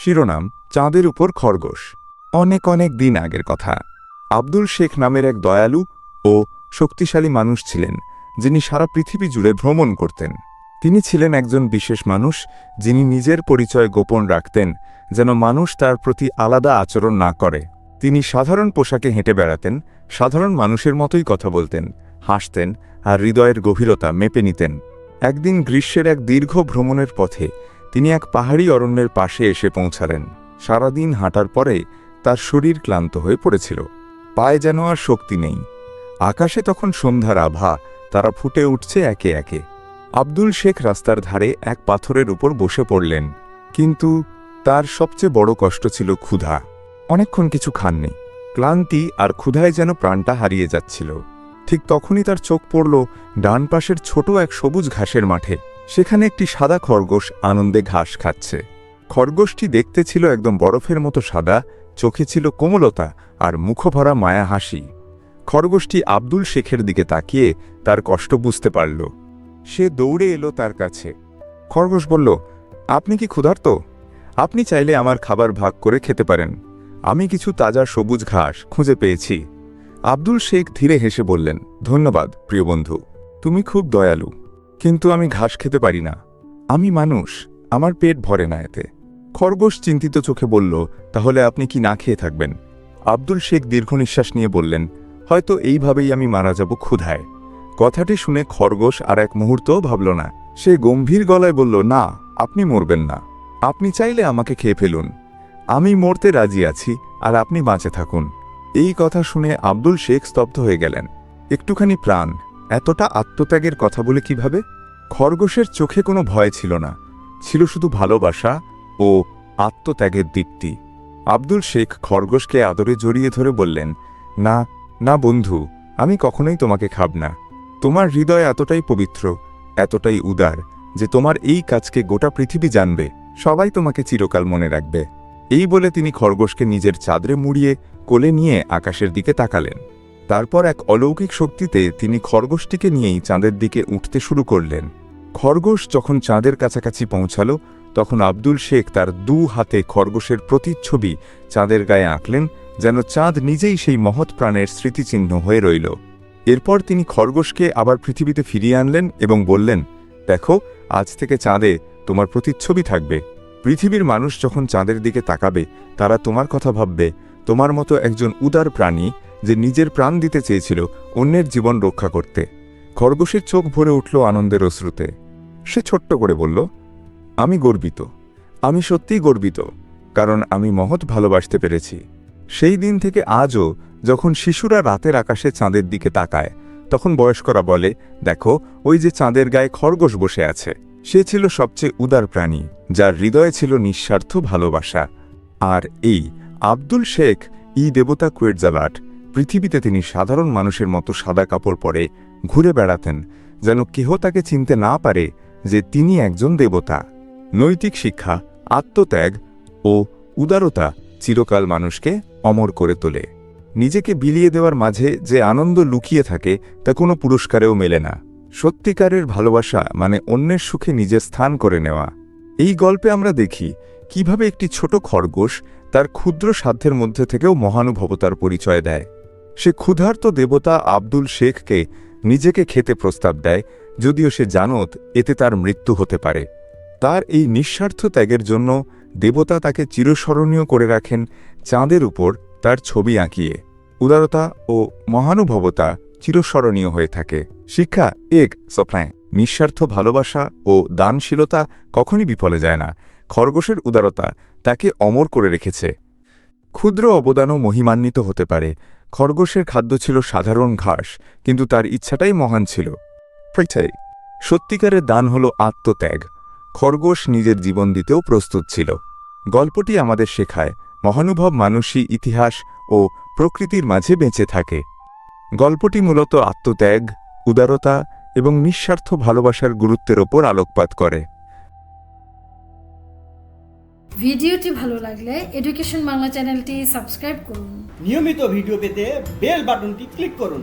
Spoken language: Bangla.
শিরোনাম, চাঁদের উপর খরগোশ। অনেক অনেক দিন আগের কথা। আব্দুল শেখ নামের এক দয়ালু ও শক্তিশালী মানুষ ছিলেন, যিনি সারা পৃথিবী জুড়ে ভ্রমণ করতেন। তিনি ছিলেন একজন বিশেষ মানুষ, যিনি নিজের পরিচয় গোপন রাখতেন, যেন মানুষ তার প্রতি আলাদা আচরণ না করে। তিনি সাধারণ পোশাকে হেঁটে বেড়াতেন, সাধারণ মানুষের মতোই কথা বলতেন, হাসতেন আর হৃদয়ের গভীরতা মেপে নিতেন। একদিন গ্রীষ্মের এক দীর্ঘ ভ্রমণের পথে তিনি এক পাহাড়ি অরণ্যের পাশে এসে পৌঁছালেন। সারাদিন হাঁটার পরে তার শরীর ক্লান্ত হয়ে পড়েছিল। পায়ে যেন আর শক্তি নেই। আকাশে তখন সন্ধ্যার আভা, তারা ফুটে উঠছে একে একে। আব্দুল শেখ রাস্তার ধারে এক পাথরের উপর বসে পড়লেন। কিন্তু তার সবচেয়ে বড় কষ্ট ছিল ক্ষুধা। অনেকক্ষণ কিছু খাননি। ক্লান্তি আর ক্ষুধায় যেন প্রাণটা হারিয়ে যাচ্ছিল। ঠিক তখনই তার চোখ পড়ল ডান পাশের ছোট এক সবুজ ঘাসের মাঠে। সেখানে একটি সাদা খরগোশ আনন্দে ঘাস খাচ্ছে। খরগোশটি দেখতে ছিল একদম বরফের মতো সাদা, চোখে ছিল কোমলতা আর মুখভরা মায়া হাসি। খরগোশটি আব্দুল শেখের দিকে তাকিয়ে তার কষ্ট বুঝতে পারল। সে দৌড়ে এলো তার কাছে। খরগোশ বলল, আপনি কি ক্ষুধার্ত? আপনি চাইলে আমার খাবার ভাগ করে খেতে পারেন। আমি কিছু তাজা সবুজ ঘাস খুঁজে পেয়েছি। আব্দুল শেখ ধীরে হেসে বললেন, ধন্যবাদ, প্রিয় বন্ধু। তুমি খুব দয়ালু। কিন্তু আমি ঘাস খেতে পারি না। আমি মানুষ, আমার পেট ভরে না এতে। খরগোশ চিন্তিত চোখে বলল, তাহলে আপনি কি না খেয়ে থাকবেন? আব্দুল শেখ দীর্ঘ নিঃশ্বাস নিয়ে বললেন, হয়তো এইভাবেই আমি মারা যাব ক্ষুধায়। কথাটি শুনে খরগোশ আর এক মুহূর্তও ভাবল না। সে গম্ভীর গলায় বলল, না, আপনি মরবেন না। আপনি চাইলে আমাকে খেয়ে ফেলুন। আমি মরতে রাজি আছি, আর আপনি বাঁচে থাকুন। এই কথা শুনে আব্দুল শেখ স্তব্ধ হয়ে গেলেন। একটুখানি প্রাণ এতটা আত্মত্যাগের কথা বলে কীভাবে? খরগোশের চোখে কোনো ভয় ছিল না। ছিল শুধু ভালোবাসা ও আত্মত্যাগের দীপ্তি। আব্দুল শেখ খরগোশকে আদরে জড়িয়ে ধরে বললেন, না না বন্ধু, আমি কখনোই তোমাকে খাব না। তোমার হৃদয় এতটাই পবিত্র, এতটাই উদার, যে তোমার এই কাজকে গোটা পৃথিবী জানবে, সবাই তোমাকে চিরকাল মনে রাখবে। এই বলে তিনি খরগোশকে নিজের চাদরে মুড়িয়ে কোলে নিয়ে আকাশের দিকে তাকালেন। তারপর এক অলৌকিক শক্তিতে তিনি খরগোশটিকে নিয়েই চাঁদের দিকে উঠতে শুরু করলেন। খরগোশ যখন চাঁদের কাছাকাছি পৌঁছালো, তখন আব্দুল শেখ তার দু হাতে খরগোশের প্রতিচ্ছবি চাঁদের গায়ে আঁকলেন, যেন চাঁদ নিজেই সেই মহৎ প্রাণের স্মৃতিচিহ্ন হয়ে রইল। এরপর তিনি খরগোশকে আবার পৃথিবীতে ফিরিয়ে আনলেন এবং বললেন, দেখো, আজ থেকে চাঁদে তোমার প্রতিচ্ছবি থাকবে। পৃথিবীর মানুষ যখন চাঁদের দিকে তাকাবে, তারা তোমার কথা ভাববে। তোমার মতো একজন উদার প্রাণী যে নিজের প্রাণ দিতে চেয়েছিল অন্যের জীবন রক্ষা করতে। খরগোশের চোখ ভরে উঠল আনন্দের অশ্রুতে। সে ছোট্ট করে বলল, আমি গর্বিত। আমি সত্যিই গর্বিত, কারণ আমি মহৎ ভালোবাসতে পেরেছি। সেই দিন থেকে আজও যখন শিশুরা রাতের আকাশে চাঁদের দিকে তাকায়, তখন বয়স্করা বলে, দেখো, ওই যে চাঁদের গায়ে খরগোশ বসে আছে। সে ছিল সবচেয়ে উদার প্রাণী, যার হৃদয়ে ছিল নিঃস্বার্থ ভালোবাসা। আর এই আব্দুল শেখ ই দেবতা কুয়েটজালাট পৃথিবীতে তিনি সাধারণ মানুষের মতো সাদা কাপড় পরে ঘুরে বেড়াতেন, যেন কেহ তাকে চিনতে না পারে যে তিনি একজন দেবতা। নৈতিক শিক্ষা, আত্মত্যাগ ও উদারতা চিরকাল মানুষকে অমর করে তোলে। নিজেকে বিলিয়ে দেওয়ার মাঝে যে আনন্দ লুকিয়ে থাকে, তা কোনো পুরস্কারেও মেলে না। সত্যিকারের ভালোবাসা মানে অন্যের সুখে নিজের স্থান করে নেওয়া। এই গল্পে আমরা দেখি কীভাবে একটি ছোট খরগোশ তার ক্ষুদ্র সাধ্যের মধ্যে থেকেও মহানুভবতার পরিচয় দেয়। সে ক্ষুধার্ত দেবতা আব্দুল শেখকে নিজেকে খেতে প্রস্তাব দেয়, যদিও সে জানত এতে তার মৃত্যু হতে পারে। তার এই নিঃস্বার্থ ত্যাগের জন্য দেবতা তাকে চিরস্মরণীয় করে রাখেন চাঁদের উপর তার ছবি আঁকিয়ে। উদারতা ও মহানুভবতা চিরস্মরণীয় হয়ে থাকে। শিক্ষা, এক সপ্লায় নিঃস্বার্থ ভালোবাসা ও দানশীলতা কখনই বিফলে যায় না। খরগোশের উদারতা তাকে অমর করে রেখেছে। ক্ষুদ্র অবদানও মহিমান্বিত হতে পারে। খরগোশের খাদ্য ছিল সাধারণ ঘাস, কিন্তু তার ইচ্ছাটাই মহান ছিল। সত্যিকারের দান হল আত্মত্যাগ। খরগোশ নিজের জীবন দিতেও প্রস্তুত ছিল। গল্পটি আমাদের শেখায়, মহানুভব মানুষই ইতিহাস ও প্রকৃতির মাঝে বেঁচে থাকে। গল্পটি মূলত আত্মত্যাগ, উদারতা এবং নিঃস্বার্থ ভালোবাসার গুরুত্বের ওপর আলোকপাত করে। ভিডিওটি ভালো লাগলে এডুকেশন বাংলা চ্যানেলটি সাবস্ক্রাইব করুন। নিয়মিত ভিডিও পেতে বেল বাটনটি ক্লিক করুন।